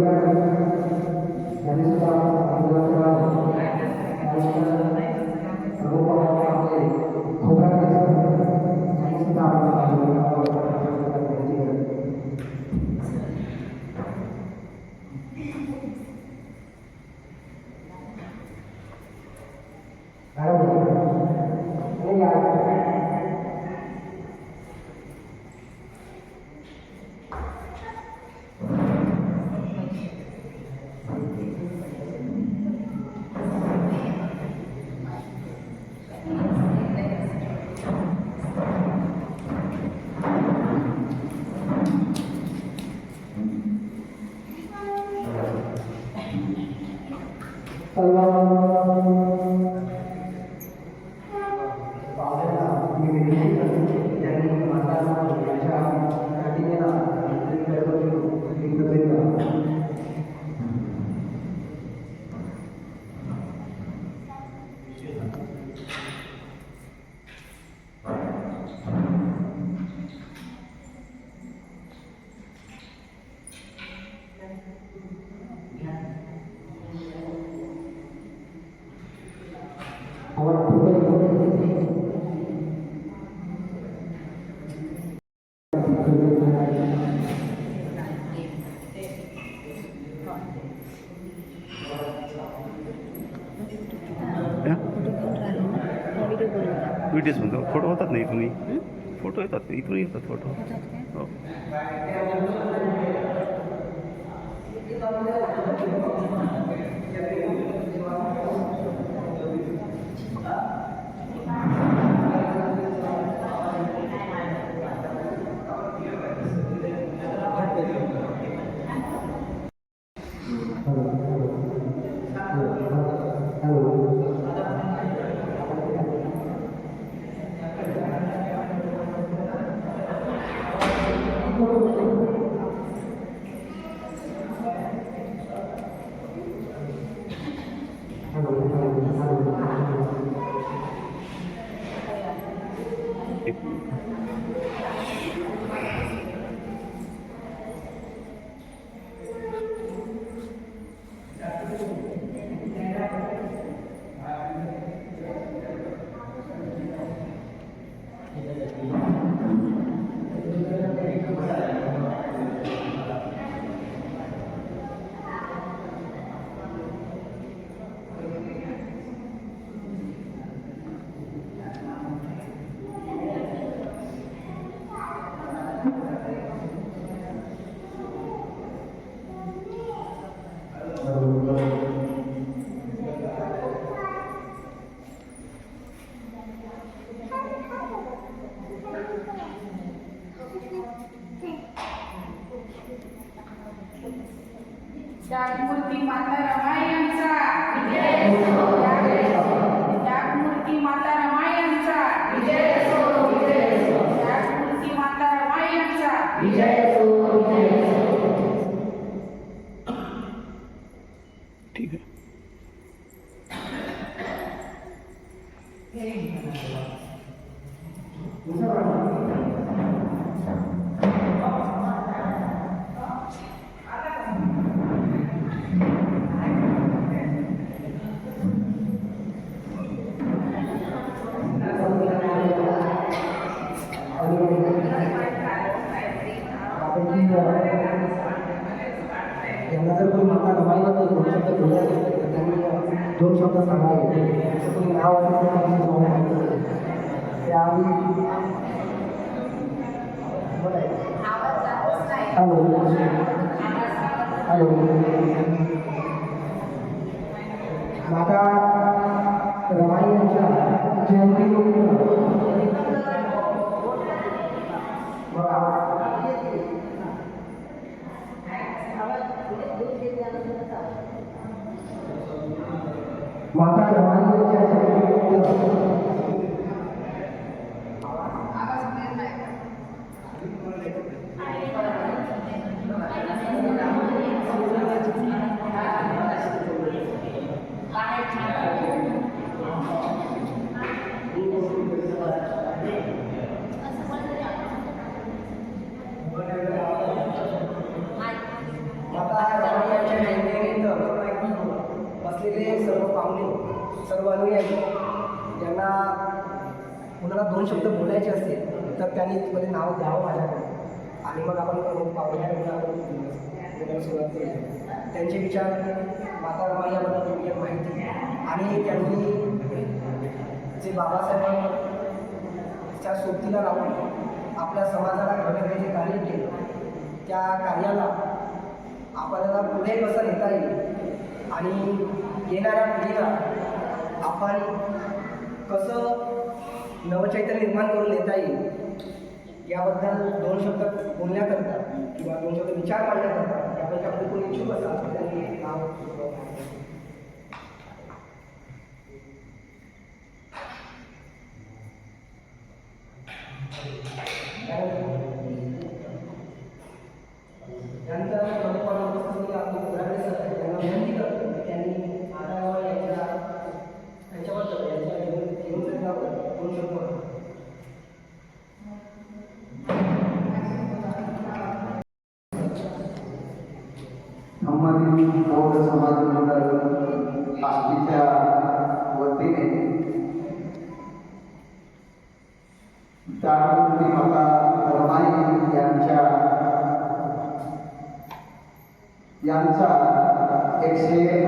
Thank you. Photo होतात ना इथूनही? Photo येतात इथूनही येतात फोटो? हो. poco जागमूर्ती माता रमाई यांचा. जागमूर्ती माता रमाई यांचा. जागमूर्ती माता रमाई यांचा दोन शब्द सांगावे जसं कोणी नाव असेल तर त्यांनी नाव माहिती असेल. त्याआधी बोला. हॅलो हॅलो माता रमाई यांच्या जयंती माता रमाई यांच्या जयंती माता रमाई यांच्या जयंतीनिमित्त बसलेले सर्व पाहुणे सर्व अनुयायी ज्यांना कुणाला दोन शब्द बोलायचे असतील तर त्यांनी मध्ये नाव द्यावं माझ्याकडे. आणि मग आपण पाहुण्यांना बोलायला सुरुवात केली त्यांचे विचार माता रमाई याबद्दल माहिती. आणि त्यांनी जे बाबासाहेबांच्या सोबतीला राहून आपल्या समाजाला घडवण्याचे जे कार्य केलं त्या कार्याला आपल्याला पुढे कसं नेता येईल आणि येणाऱ्या पिढीला आपण कसं नवचैतन्य निर्माण करून देता येईल याबद्दल दोन शब्द बोलण्याकरता किंवा दोन शब्द विचार करण्याकरता याबद्दल आपण कोण इच्छुक असाल त्यांनी नाव त्यानंतर agradecer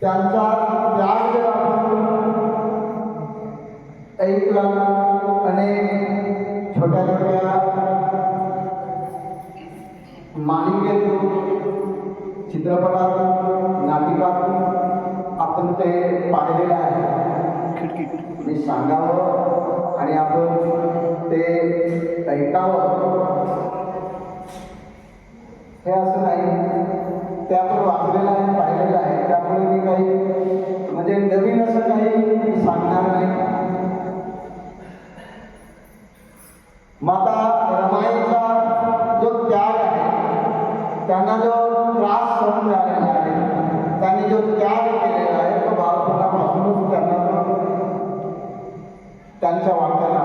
त्यांचा त्याग जर आपण ऐकला अनेक छोट्या छोट्या मालिकेतून चित्रपटातून नाटिकातून आपण ते पाहिलेलं आहे. मी सांगावं आणि आपण ते ऐकावं. माता रमाईचा जो त्याग आहे त्यांना जो त्रास सहन झालेला आहे त्यांनी जो त्याग केलेला आहे तो बालपणापासूनच त्यांना त्यांच्या वाट्याला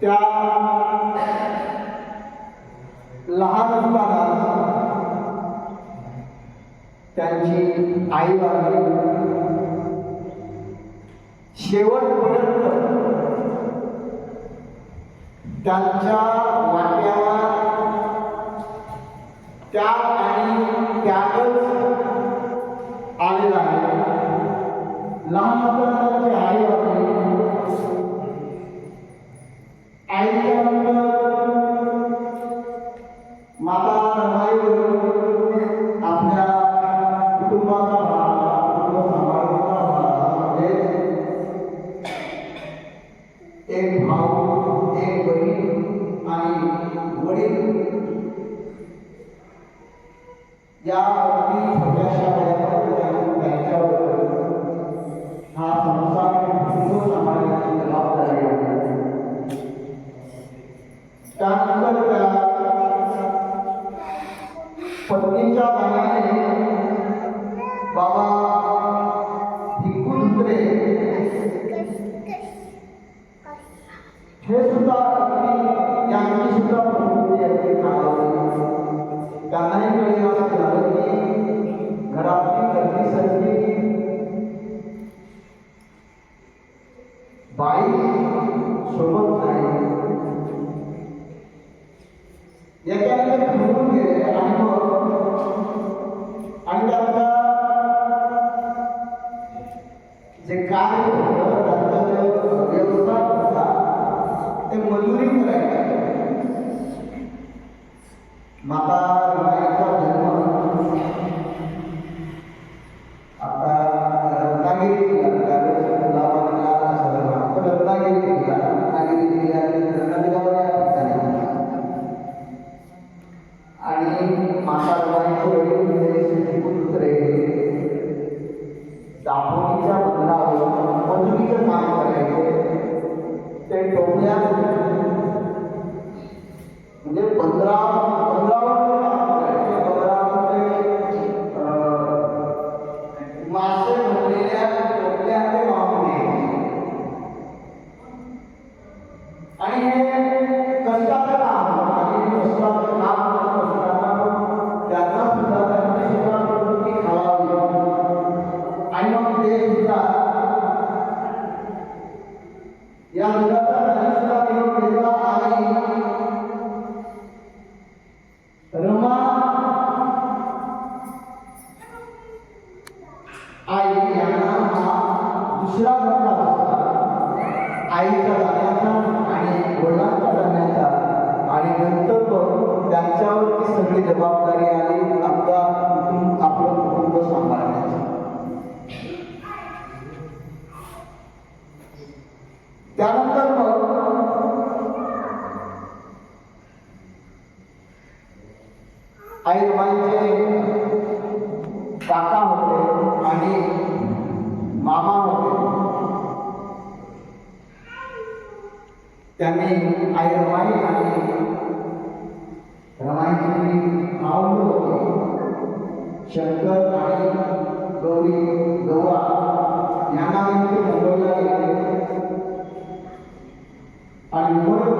त्या लहान असताना त्यांची आई वाढली शेवटपर्यंत त्यांच्या वाट्याला त्या आणि त्यातच há त्यांनी आई रमाई आणि रमाईची आवड होती? शंकर आणि गौरी गौरा यांना ते मुंबईला गेले आणि म्हणून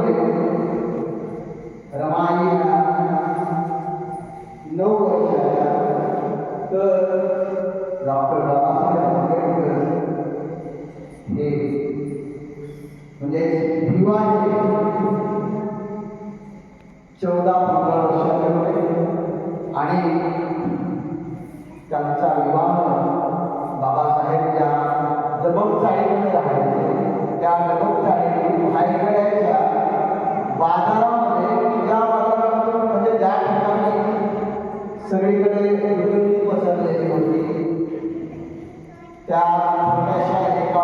रमाईला नऊ वर्षाच्या तर डॉक्टर बाबासाहेब चौदा पंधरा वर्षाचे होते आणि त्यांचा विवाह बाबासाहेब ज्या दबकचाळीमध्ये राहायचे त्या दबक चाळी बाजारामध्ये ज्या बाजारामध्ये म्हणजे ज्या ठिकाणी सगळीकडे विद्युत पसरलेली होती. त्या छोट्याशा एका